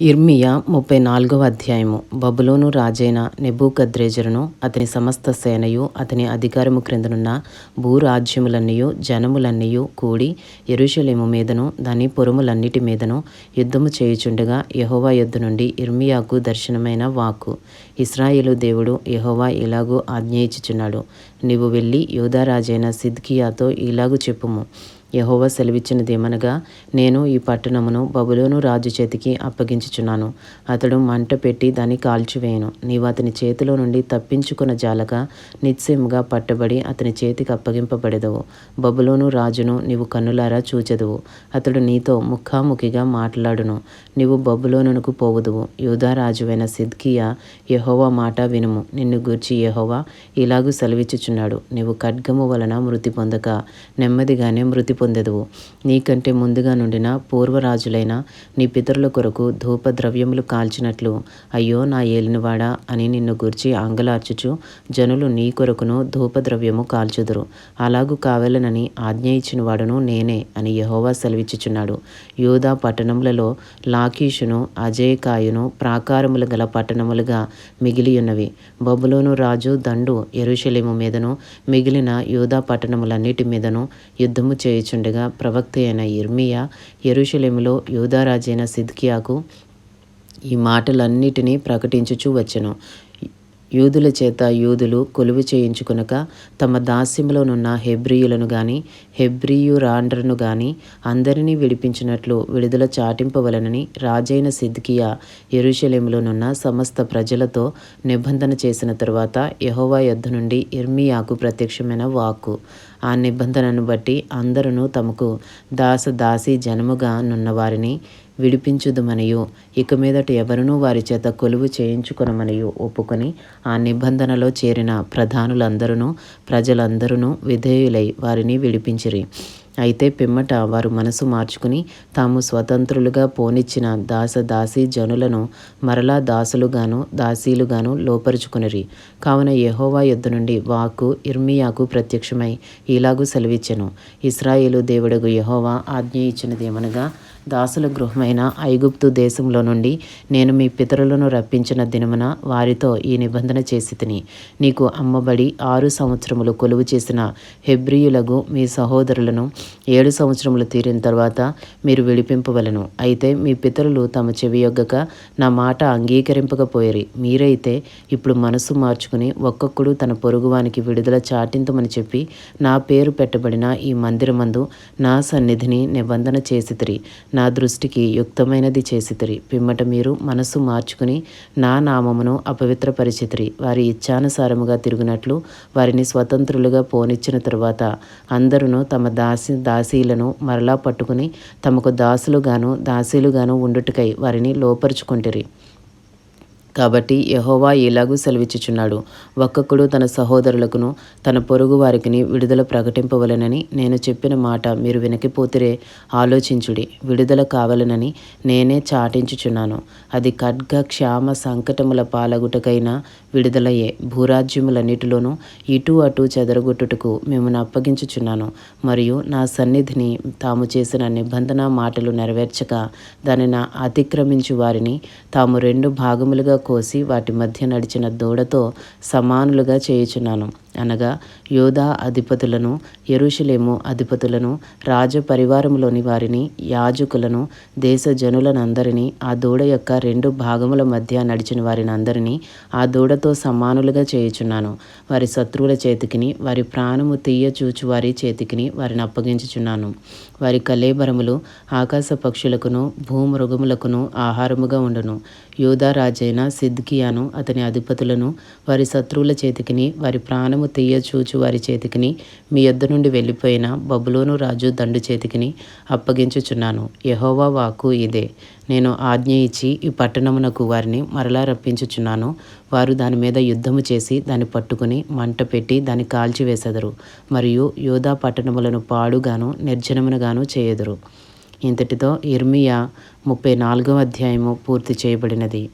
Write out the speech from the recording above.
ఇర్మియా ముప్పై నాలుగవ అధ్యాయము. బబులోను రాజైన నెబూకద్రేజరును అతని సమస్త సేనయు అతని అధికారము క్రిందనున్న భూరాజ్యములన్నయు జనములన్నయు కూడి ఎరుషలేము మీదను దాని పొరుములన్నిటి మీదను యుద్ధము చేయుచుండగా యహోవా యుద్ధ నుండి ఇర్మియాకు దర్శనమైన వాక్కు. ఇస్రాయేలు దేవుడు యహోవా ఇలాగూ ఆజ్ఞయించుచున్నాడు. నీవు వెళ్ళి యోధారాజైన సిద్కియాతో ఇలాగు చెప్పుము. యహోవ సెలవిచ్చినదేమనగా నేను ఈ పట్టణమును బబులోను రాజు చేతికి అప్పగించుచున్నాను. అతడు మంట పెట్టి దాన్ని కాల్చివేయను. నీవు అతని చేతిలో నుండి తప్పించుకున్న జాలగా నిశ్చయముగా పట్టబడి అతని చేతికి అప్పగింపబడెదవు. బబులోను రాజును నీవు కన్నులారా చూచెదవు. అతడు నీతో ముఖాముఖిగా మాట్లాడును. నీవు బబులోనుకు పోవుదువు. యూధారాజువైన సిద్కియా యహోవా మాట వినుము. నిన్ను గూర్చి యహోవా ఇలాగూ సెలవిచ్చుచున్నాడు. నీవు ఖడ్గము వలన మృతి పొందక నెమ్మదిగానే మృతి పొందెదవు. నీకంటే ముందుగా నుండిన పూర్వరాజులైన నీ పితరుల కొరకు ధూపద్రవ్యములు కాల్చినట్లు అయ్యో నా ఏలినవాడా అని నిన్ను గుర్చి ఆంగలార్చుచు జనులు నీ కొరకును ధూపద్రవ్యము కాల్చుదురు. అలాగు కావాలనని ఆజ్ఞ ఇచ్చిన వాడును నేనే అని యహోవా సెలవిచ్చుచున్నాడు. యోధా పట్టణములలో లాకీషును అజయకాయును ప్రాకారములు గల పట్టణములుగా మిగిలియున్నవి. బబులోను రాజు దండు ఎరుషలేము మీదను మిగిలిన యోధా పట్టణములన్నిటి మీదను యుద్ధము చేయుచుండగా ప్రవక్త అయిన ఇర్మియా ఎరుషలేములో యోధారాజైన సిద్కియాకు ఈ మాటలన్నిటినీ ప్రకటించుచూ వచ్చెను. యూదుల చేత యూదులు కొలువు చేయించుకునక తమ దాస్యములోనున్న హెబ్రియులను గాని హెబ్రియురాండ్రను గాని అందరినీ విడిపించినట్లు విడుదల చాటింపవలనని రాజైన సిద్కియా ఎరుషలేములోనున్న సమస్త ప్రజలతో నిబంధన చేసిన తరువాత యహోవా యొద్ద నుండి ఇర్మియాకు ప్రత్యక్షమైన వాక్కు. ఆ నిబంధనను బట్టి అందరూ తమకు దాస దాసి జనముగా నున్న వారిని విడిపించుదుమనియు. ఇక మీదట ఎవరునూ వారి చేత కొలువు చేయించుకొనమనియు. ఒప్పుకొని ఆ నిబంధనలో చేరిన ప్రధానులందరూ ప్రజలందరూ విధేయులై వారిని విడిపించిరి. అయితే పిమ్మట వారు మనసు మార్చుకుని తాము స్వతంత్రులుగా పోనిచ్చిన దాస దాసీ జనులను మరలా దాసులుగాను దాసీలుగాను లోపరుచుకునిరి. కావున యహోవా యుద్ధ నుండి వాకు ఇర్మియాకు ప్రత్యక్షమై ఇలాగూ సెలవిచ్చెను. ఇస్రాయేలు దేవుడగు యహోవా ఆజ్ఞ ఇచ్చినదేమనగా దాసుల గృహమైన ఐగుప్తు దేశంలో నుండి నేను మీ పితరులను రప్పించిన దినమున వారితో ఈ నిబంధన చేసి తిని. నీకు అమ్మబడి ఆరు సంవత్సరములు కొలువు చేసిన హెబ్రియులకు మీ సహోదరులను ఏడు సంవత్సరములు తీరిన తర్వాత మీరు విడిపింపవలను. అయితే మీ పితరులు తమ చెవి యొక్క నా మాట అంగీకరింపకపోయేరి. మీరైతే ఇప్పుడు మనసు మార్చుకుని ఒక్కొక్కడు తన పొరుగువానికి విడుదల చాటింతమని చెప్పి నా పేరు పెట్టబడిన ఈ మందిరమందు నా సన్నిధిని నిబంధన చేసితిరి నా దృష్టికి యుక్తమైనది చేసితిరి. పిమ్మట మీరు మనస్సు మార్చుకుని నా నామమును అపవిత్రపరిచితిరి. వారి ఇచ్ఛానుసారముగా తిరుగునట్లు వారిని స్వతంత్రులుగా పోనిచ్చిన తరువాత అందరూ తమ దాసి దాసీలను మరలా పట్టుకుని తమకు దాసులుగాను దాసీలుగాను ఉండుటకై వారిని లోపరుచుకుంటిరి. కాబట్టి యహోవా ఇలాగూ సెలవిచ్చుచున్నాడు. ఒక్కొక్కడు తన సహోదరులకును తన పొరుగు వారికిని విడుదల ప్రకటింపవలనని నేను చెప్పిన మాట మీరు వినకపోతిరే ఆలోచించుడి. విడుదల కావలనని నేనే చాటించుచున్నాను. అది ఖడ్గ క్షామ సంకటముల పాలగుటకైనా విడుదలయ్యే భూరాజ్యములన్నిటిలోనూ ఇటు అటు చెదరగొట్టుటకు మిమ్మల్ని అప్పగించుచున్నాను మరియు నా సన్నిధిని తాము చేసిన నిబంధన మాటలు నెరవేర్చక దానిని అతిక్రమించు వారిని తాము రెండు భాగములుగా కోసి వాటి మధ్య నడిచిన దూడతో సమానులుగా చేయుచున్నాను. అనగా యోధా అధిపతులను ఎరుషలేము అధిపతులను రాజపరివారములోని వారిని యాజకులను దేశ జనులనందరినీ ఆ దూడ యొక్క రెండు భాగముల మధ్య నడిచిన వారిని అందరినీ ఆ దూడతో సమానులుగా చేయుచున్నాను. వారి శత్రువుల చేతికిని వారి ప్రాణము తీయచూచు వారి చేతికిని వారిని అప్పగించుచున్నాను. వారి కలేబరములు ఆకాశ పక్షులకును భూమృగములకును ఆహారముగా ఉండును. యోధా రాజైన సిద్కియాను అతని అధిపతులను వారి శత్రువుల చేతికిని వారి ప్రాణము తీయచూచు వారి చేతికిని మీ యొద్ద నుండి వెళ్ళిపోయిన బబులోను రాజు దండు చేతికిని అప్పగించుచున్నాను. యహోవా వాకు ఇదే. నేను ఆజ్ఞ ఇచ్చి ఈ పట్టణమునకు వారిని మరలా రప్పించుచున్నాను. వారు దాని మీద యుద్ధము చేసి దాన్ని పట్టుకుని మంట పెట్టి దాన్ని కాల్చివేసెదరు మరియు యోధా పట్టణములను పాడుగాను నిర్జనమునుగాను చేయదురు. ఇంతటితో ఇర్మియా ముప్పై నాలుగవ అధ్యాయము పూర్తి చేయబడినది.